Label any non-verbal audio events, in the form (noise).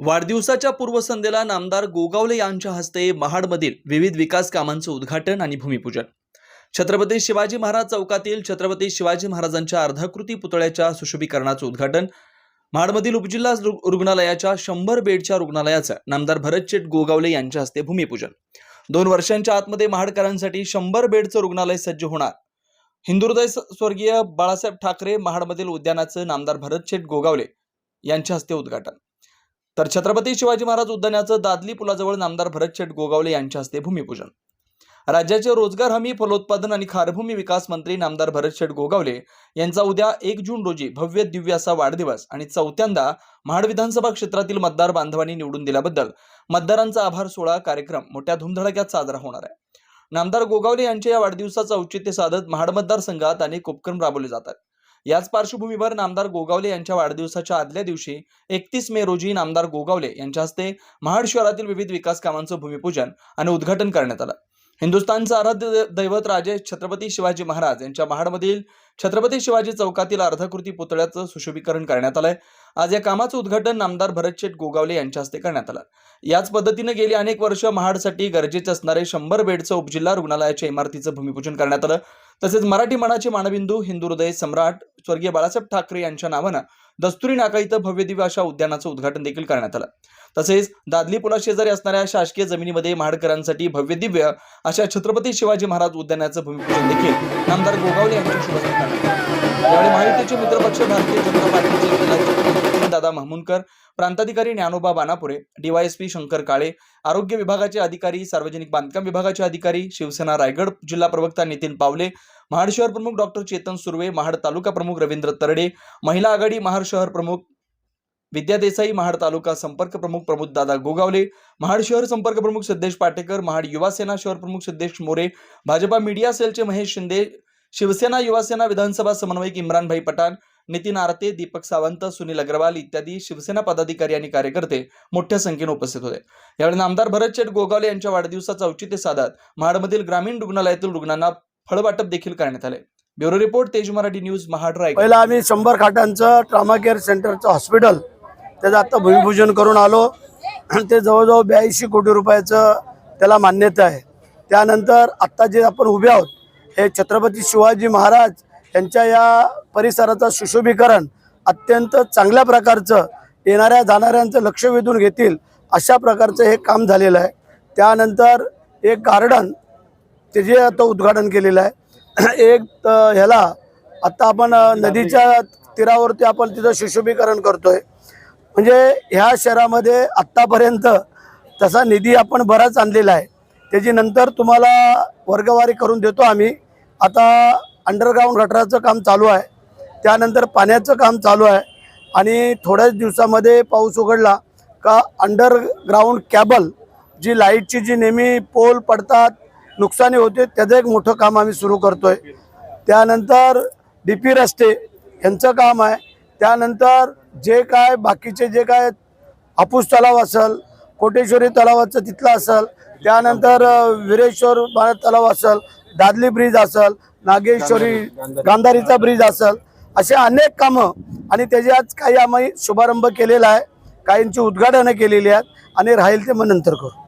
वाढदिवसाच्या पूर्वसंध्येला नामदार गोगावले यांच्या हस्ते महाडमधील विविध विकास कामांचं उद्घाटन आणि भूमिपूजन. छत्रपती शिवाजी महाराज चौकातील छत्रपती शिवाजी महाराजांच्या अर्धाकृती पुतळ्याच्या सुशोभीकरणाचं उद्घाटन महाडमधील उपजिल्हा रुग्णालयाच्या शंभर बेडच्या रुग्णालयाचं नामदार भरतशेठ गोगावले यांच्या हस्ते भूमिपूजन. दोन वर्षांच्या आतमध्ये महाडकरांसाठी शंभर बेडचं रुग्णालय सज्ज होणार. हिंदुहृदय स्वर्गीय बाळासाहेब ठाकरे महाडमधील उद्यानाचं नामदार भरतशेठ गोगावले यांच्या हस्ते उद्घाटन. तर छत्रपती शिवाजी महाराज उद्यानाचं दादली पुलाजवळ नामदार भरतशेठ गोगावले यांच्या हस्ते भूमिपूजन. राज्याचे रोजगार हमी फलोत्पादन आणि खारभूमी विकास मंत्री नामदार भरतशेठ गोगावले यांचा उद्या एक जून रोजी भव्य दिव्य असा वाढदिवस आणि चौथ्यांदा महाड विधानसभा क्षेत्रातील मतदार बांधवांनी निवडून दिल्याबद्दल मतदारांचा आभार सोहळा कार्यक्रम मोठ्या धुमधडाक्यात साजरा होणार आहे. नामदार गोगावले यांच्या या वाढदिवसाचं औचित्य साधत महाड मतदारसंघात अनेक उपक्रम राबवले जातात. याच पार्श्वभूमीवर नामदार गोगावले यांच्या वाढदिवसाच्या आदल्या दिवशी एकतीस मे रोजी नामदार गोगावले यांच्या हस्ते महाड शहरातील विविध विकास कामांचं भूमिपूजन आणि उद्घाटन करण्यात आलं. हिंदुस्थानचं आराध्य दैवत राजे छत्रपती शिवाजी महाराज यांच्या महाडमधील छत्रपती शिवाजी चौकातील अर्धकृती पुतळ्याचं सुशोभीकरण करण्यात आलंय. आज या कामाचं उद्घाटन नामदार भरतशेठ गोगावले यांच्या हस्ते करण्यात आलं. याच पद्धतीनं गेली अनेक वर्ष महाडसाठी गरजेचे असणारे शंभर बेडचं उपजिल्हा रुग्णालयाच्या इमारतीचं भूमिपूजन करण्यात आलं. तसेच मराठी मनाचे मानबिंदू हिंदू हृदय सम्राट स्वर्गीय बाळासाहेब ठाकरे यांच्या नावानं दस्तुरी नाका इथं भव्य दिव्य अशा उद्यानाचं उद्घाटन देखील करण्यात आलं. तसेच दादली पुलाशेजारी असणाऱ्या शासकीय जमिनीमध्ये महाडकरांसाठी भव्य दिव्य अशा छत्रपती शिवाजी महाराज उद्यानाचं भूमिपूजन देखील आमदार गोगावले यांच्या शुभ यावेळी महायुतीचे मित्रपक्ष भारतीय जनता पार्टीचे दादा महमुनकर प्रांताधिकारी ज्ञानोबा बानापुरे डीवायएसपी शंकर काळे आरोग्य विभागाचे अधिकारी सार्वजनिक बांधकाम विभागाचे अधिकारी शिवसेना रायगड जिल्हा प्रवक्ता नितीन पावले महाड शहर प्रमुख डॉक्टर चेतन सुर्वे महाड तालुका प्रमुख रवींद्र तरडे महिला आघाडी महाड शहर प्रमुख विद्या देसाई महाड तालुका संपर्क प्रमुख प्रमोद दादा गोगावले महाड शहर संपर्क प्रमुख सिद्धेश पाटेकर महाड युवा सेना शहर प्रमुख सिद्धेश मोरे भाजपा मीडिया सेलचे महेश शिंदे शिवसेना युवासेना विधानसभा समन्वयक इम्रानभाई पठाण नितीन आरते दीपक सावंत सुनील अग्रवाल इत्यादी शिवसेना पदाधिकारी आणि कार्यकर्ते मोठ्या संख्येने उपस्थित होते. यावेळी आमदार भरत शेठ गोगावले यांच्या वाढदिवसाचं औचित्य साधत महाडमधील ग्रामीण रुग्णालयातील रुग्णांना फळवाटप देखील करण्यात आले. ब्युरो रिपोर्ट तेज मराठी न्यूज महाड रायगड पहिला आम्ही शंभर खाटांचं ट्रामा केअर सेंटरचं हॉस्पिटल त्याचं आता भूमिपूजन करून आलो. ते जवळजवळ ब्याऐंशी कोटी रुपयाचं त्याला मान्यता आहे. त्यानंतर आत्ता जे आपण उभे आहोत हे छत्रपती शिवाजी महाराज यांच्या या परिसराचं सुशोभीकरण अत्यंत चांगल्या प्रकारचं येणाऱ्या जाणाऱ्यांचं लक्ष वेधून घेतील अशा प्रकारचं हे काम झालेलं आहे. त्यानंतर एक गार्डन त्याचे आता उद्घाटन केलेलं आहे. (clears throat) एक ह्याला आता आपण नदीच्या तीरावरती आपण तिथं सुशोभीकरण करतोय. म्हणजे ह्या शहरामध्ये आत्तापर्यंत तसा निधी आपण बराच आणलेला आहे. त्याची नंतर तुम्हाला वर्गवारी करून देतो आम्ही. आता अंडरग्राऊंड गटराचं काम चालू आहे. त्यानंतर पाण्याचं काम चालू आहे. आणि थोड्याच दिवसामध्ये पाऊस उघडला का अंडरग्राऊंड कॅबल जी लाईटची जी नेहमी पोल पडतात नुकसानी होते त्याचं एक मोठं काम आम्ही सुरू करतो आहे त्यानंतर डी पी रस्ते यांचं काम आहे. त्यानंतर जे काय बाकीचे जे काय हापूस तलाव असेल कोटेश्वरी तलावाचं तिथलं असेल त्यानंतर विरेश्वर भारत तलाव असेल दादली ब्रिज असेल नागेश्वरी गांधारीचा ब्रिज असेल असे अनेक कामं आणि त्याचे आज काही आम्ही शुभारंभ केलेला आहे. काहींची उद्घाटनं केलेली आहेत आणि राहील ते मग नंतर करू.